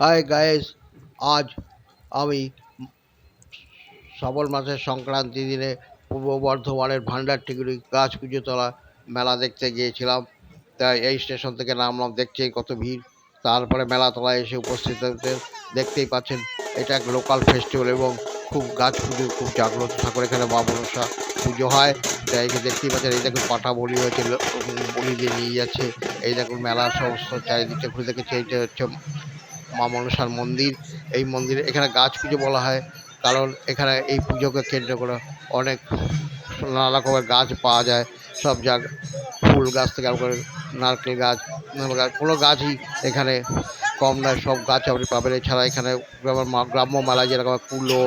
Hi guys আজ আমি শ্রাবণ মাসের সংক্রান্তি দিনে পূর্ব বর্ধমানের ভান্ডার টিকুরি গাছ পুজো তলা মেলা দেখতে গিয়েছিলাম। তাই এই স্টেশন থেকে নামলাম, দেখছেই কত ভিড়। তারপরে মেলা তলায় এসে উপস্থিত হতে দেখতেই পাচ্ছেন, এটা এক লোকাল ফেস্টিভ্যাল এবং খুব গাছ পুজো খুব জাগ্রত ঠাকুর। এখানে মা মনসা পুজো হয়। তাই একে দেখতেই পাচ্ছেন, এই দেখুন পাঠা বলি হয়েছে বলি দিয়ে নিয়ে যাচ্ছে। এই দেখুন মেলার সমস্ত চারিদিকটা ঘুরে দেখেছি, এইটা হচ্ছে মা মনসার মন্দির, এই মন্দিরে এখানে গাছ পুজো বলা হয়। কারণ এখানে এই পুজোকে কেন্দ্র করে অনেক নানা রকমের গাছ পাওয়া যায়। সব জায়গ ফুল গাছ থেকে আরম্ভ করে নারকেল গাছ গাছ, কোনো গাছই এখানে কম নয়, সব গাছ আপনি পাবেন। এছাড়া এখানে গ্রাম্য মেলায় যেরকম কুলো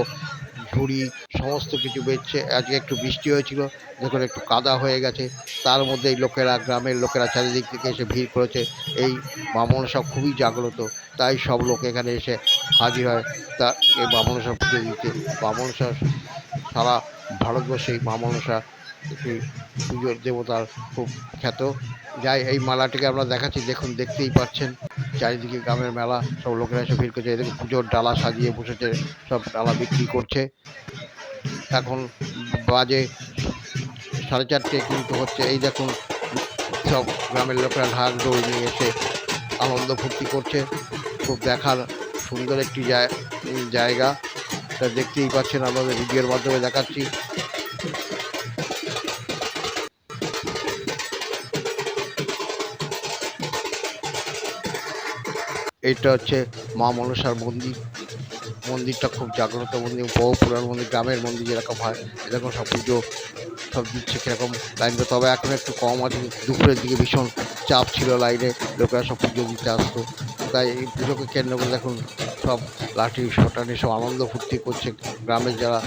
ঝুড়ি, সমস্ত কিছু বেচছে। আজকে একটু বৃষ্টি হয়েছিল, দেখুন একটু কাদা হয়ে গেছে। তার মধ্যে এই লোকেরা, গ্রামের লোকেরা চারিদিক থেকে এসে ভিড় করেছে। এই বামন সব খুবই জাগ্রত, তাই সব লোক এখানে এসে হাজির হয়। তা এই বামনসা পুজো দিতে বামনসা সারা ভারতবর্ষে এই একটি পুজোর দেবতার খুব খ্যাত। যাই, এই মালাটিকে আমরা দেখাচ্ছি, দেখুন, দেখতেই পাচ্ছেন। চারিদিকে গ্রামের মেলা, সব লোকেরা এসে ভিড় করছে, এদিকে পুজোর ডালা সাজিয়ে বসেছে, সব ডালা বিক্রি করছে। এখন বাজে সাড়ে চারটে কিন্তু হচ্ছে, এই দেখুন সব গ্রামের লোকেরা ঢাক দৌড় নিয়ে এসে আনন্দ ফুর্তি করছে। খুব দেখার সুন্দর একটি জায়- জায়গা। তা দেখতেই পাচ্ছেন আমাদের ভিডিওর মাধ্যমে দেখাচ্ছি। এটা হচ্ছে মা মনসার মন্দির। মন্দিরটা খুব জাগ্রত মন্দির, বহু পুরান মন্দির, গ্রামের মন্দির যেরকম হয় এরকম সব পুজো, সব দিচ্ছে কীরকম লাইন তবে এখন একটু কম আছে, দুপুরের দিকে ভীষণ চাপ ছিল লাইনে লোকেরা সব পুজো দিতে আসতো। তাই এই পুজোকে কেন্দ্র করে দেখুন সব লাঠি শটানি সব আনন্দ ফুর্তি করছে গ্রামের যারা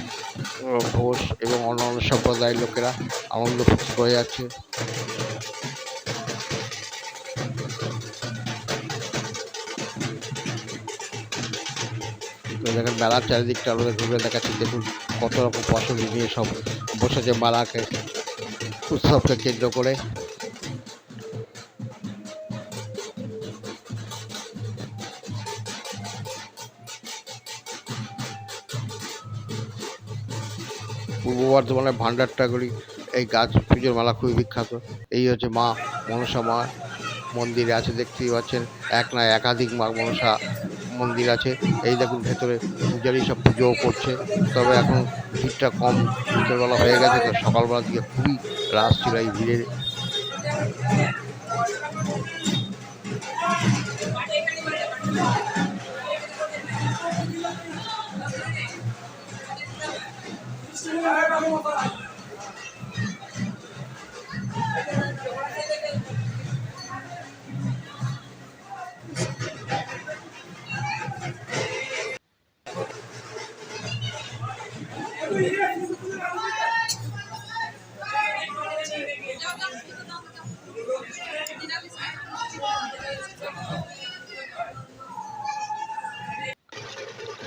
ঘোষ এবং অন্যান্য সম্প্রদায়ের লোকেরা, আনন্দ ফুর্তি করে যাচ্ছে। দেখেন মেলার চারিদিকটা আমাদের ঘুরে দেখাচ্ছি। দেখুন কত রকম ফসল নিয়ে সব বসেছে মেলাকে উৎসবকে কেন্দ্র করে। পূর্ব বর্ধমানের ভান্ডারটাগুলি এই গাছ পুজোর মেলা খুবই বিখ্যাত। এই হচ্ছে মা মনসা মা মন্দিরে আছে, দেখতেই পাচ্ছেন। এক না একাধিক মা মনসা মন্দির আছে। এই দেখুন, ভেতরে পূজারি সব পুজোও করছে। তবে এখন ভিড়টা কম, বিকেলবেলা হয়ে গেছে, তো সকালবেলা দিকে খুবই রাশ ছিল এই ভিড়ের।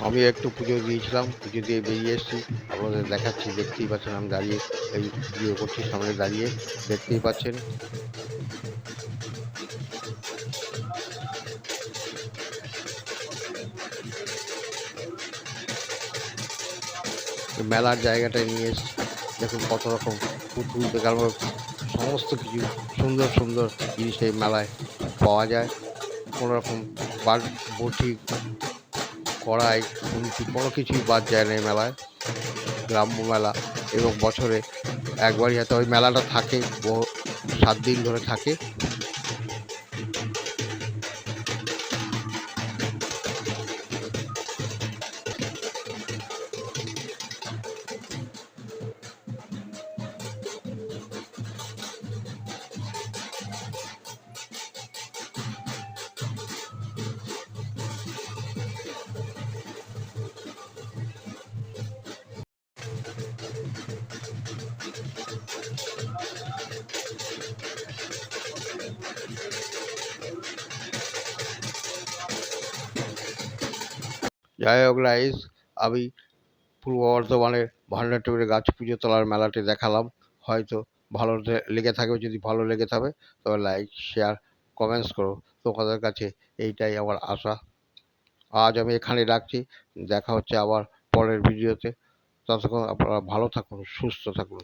আমি একটু পুজো দিয়েছিলাম, পুজো দিয়ে বেরিয়ে এসেছি। আপনাদের দেখাচ্ছি, দেখতেই পাচ্ছেন আমি দাঁড়িয়ে এই পুজো করছি সামনে দাঁড়িয়ে। দেখতেই পাচ্ছেন। মেলার জায়গাটায় নিয়ে এসেছি। দেখুন কত রকম পুতুল আরম্ভ সমস্ত কিছু সুন্দর সুন্দর জিনিস এই মেলায় পাওয়া যায়। কোনো রকম বার বটি কড়াই খুন্তি কোনো কিছুই বাদ যায় না এই মেলায়। গ্রাম্য মেলা এবং বছরে একবারই হয়তো ওই মেলাটা থাকে সাত দিন ধরে থাকে। যাই হোক রাইস আমি পূর্ব বর্ধমানের ভান্ডারটুকুরে গাছ পুজো তলার মেলাটি দেখালাম। হয়তো ভালো লেগে থাকবে, যদি ভালো লেগে থাকে, তবে লাইক শেয়ার কমেন্টস করো। তোমাদের কাছে এইটাই আমার আশা। আজ আমি এখানে রাখছি। দেখা হচ্ছে আবার পরের ভিডিওতে ততক্ষণ আপনারা ভালো থাকুন, সুস্থ থাকুন।